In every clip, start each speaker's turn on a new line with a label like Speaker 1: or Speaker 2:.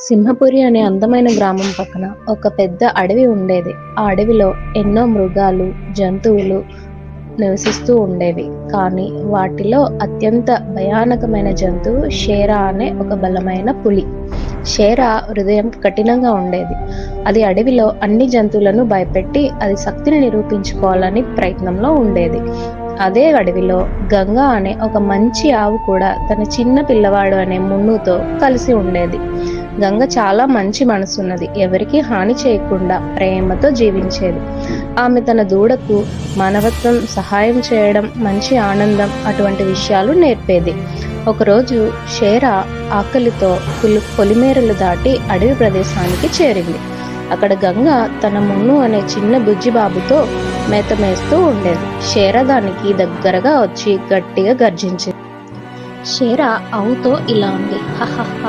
Speaker 1: సింహపురి అనే అందమైన గ్రామం పక్కన ఒక పెద్ద అడవి ఉండేది. ఆ అడవిలో ఎన్నో మృగాలు జంతువులు నివసిస్తూ ఉండేవి. కానీ వాటిలో అత్యంత భయానకమైన జంతువు షేరా అనే ఒక బలమైన పులి. షేరా హృదయం కఠినంగా ఉండేది. అది అడవిలో అన్ని జంతువులను భయపెట్టి అది శక్తిని నిరూపించుకోవాలని ప్రయత్నంలో ఉండేది. అదే అడవిలో గంగా అనే ఒక మంచి ఆవు కూడా తన చిన్న పిల్లవాడు అనే మున్నుతో కలిసి ఉండేది. గంగ చాలా మంచి మనసున్నది. ఎవరికి హాని చేయకుండా ప్రేమతో జీవించేది. ఆమె తన దూడకు మానవత్వం సహాయం చేయడం మంచి ఆనందం అటువంటి విషయాలు నేర్పేది. ఒకరోజు షేర ఆకలితో పులి పొలిమేరలు దాటి అడవి ప్రదేశానికి చేరింది. అక్కడ గంగ తన మున్ను అనే చిన్న బుజ్జి బాబుతో మేత మేస్తూ ఉండేది. షేర దానికి దగ్గరగా వచ్చి గట్టిగా గర్జించింది. షేర అవుతో ఇలా ఉంది హహహ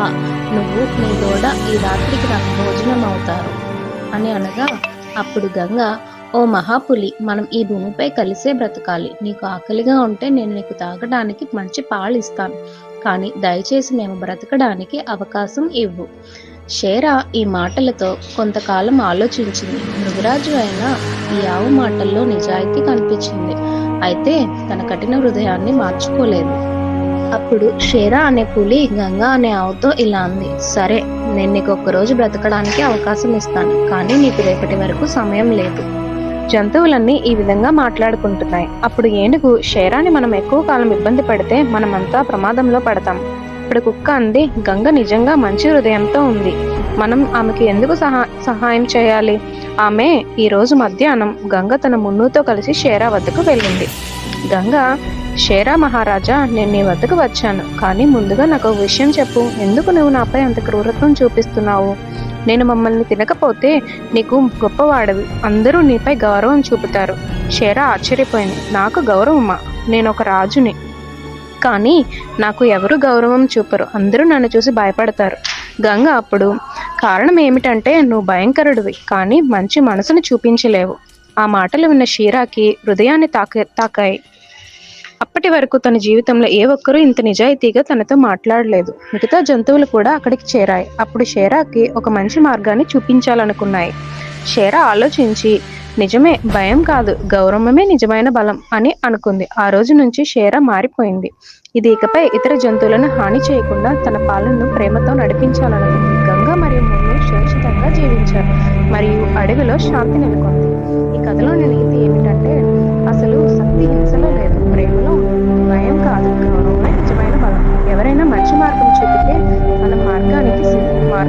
Speaker 1: నువ్వు నీ దూడ ఈ రాత్రికి నాకు భోజనం అవుతారు అని అనగా అప్పుడు గంగ ఓ మహాపులి మనం ఈ భూమిపై కలిసే బ్రతకాలి. నీకు ఆకలిగా ఉంటే నేను నీకు తాగడానికి మంచి పాలు ఇస్తాను కానీ దయచేసి మేము బ్రతకడానికి అవకాశం ఇవ్వు. షేరా ఈ మాటలతో కొంతకాలం ఆలోచించింది. మృగరాజు అయిన ఈ ఆవు మాటల్లో నిజాయితీ కనిపించింది. అయితే తన కఠిన హృదయాన్ని మార్చుకోలేదు. అప్పుడు షేరా అనే పులి గంగా అనే ఆవుతో ఇలా అంది సరే నేను నీకు ఒక్కరోజు బ్రతకడానికి అవకాశం ఇస్తాను కానీ నీకు రేపటి వరకు సమయం లేదు. జంతువులన్నీ ఈ విధంగా మాట్లాడుకుంటున్నాయి. అప్పుడు ఏనుగు షేరాని మనం ఎక్కువ కాలం ఇబ్బంది పడితే మనమంతా ప్రమాదంలో పడతాం. ఇప్పుడు కుక్క అంది గంగ నిజంగా మంచి హృదయంతో ఉంది. మనం ఆమెకి ఎందుకు సహా సహాయం చేయాలి? ఆమె ఈ రోజు మధ్యాహ్నం గంగ తన మున్నుతో కలిసి షేరా వద్దకు వెళ్ళింది. గంగ షేరా మహారాజా నేను నీ వద్దకు వచ్చాను. కానీ ముందుగా నాకు ఒక విషయం చెప్పు. ఎందుకు నువ్వు నాపై అంత క్రూరత్వం చూపిస్తున్నావు? నేను మమ్మల్ని తినకపోతే నీకు గొప్పవాడవి. అందరూ నీపై గౌరవం చూపుతారు. షేరా ఆశ్చర్యపోయింది. నాకు గౌరవమా? నేను ఒక రాజుని. కానీ నాకు ఎవరు గౌరవం చూపరు. అందరూ నన్ను చూసి భయపడతారు. గంగ అప్పుడు కారణం ఏమిటంటే నువ్వు భయంకరుడివి కానీ మంచి మనసును చూపించలేవు. ఆ మాటలు విన్న షీరాకి హృదయాన్ని తాక తాకాయి. అప్పటి వరకు తన జీవితంలో ఏ ఒక్కరూ ఇంత నిజాయితీగా తనతో మాట్లాడలేదు. మిగతా జంతువులు కూడా అక్కడికి చేరాయి. అప్పుడు షేరాకి ఒక మంచి మార్గాన్ని చూపించాలనుకున్నాయి. షేరా ఆలోచించి నిజమే భయం కాదు. గౌరవమే నిజమైన బలం అని అనుకుంది. ఆ రోజు నుంచి షేరా మారిపోయింది. ఇది ఇకపై ఇతర జంతువులను హాని చేయకుండా తన పాలనను ప్రేమతో నడిపించాలనుకుంది. గంగా మరియు మున్ను సురక్షితంగా జీవించారు. మరియు అడవిలో శాంతి నెలకొంది.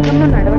Speaker 1: గౌరవమే నిజమైన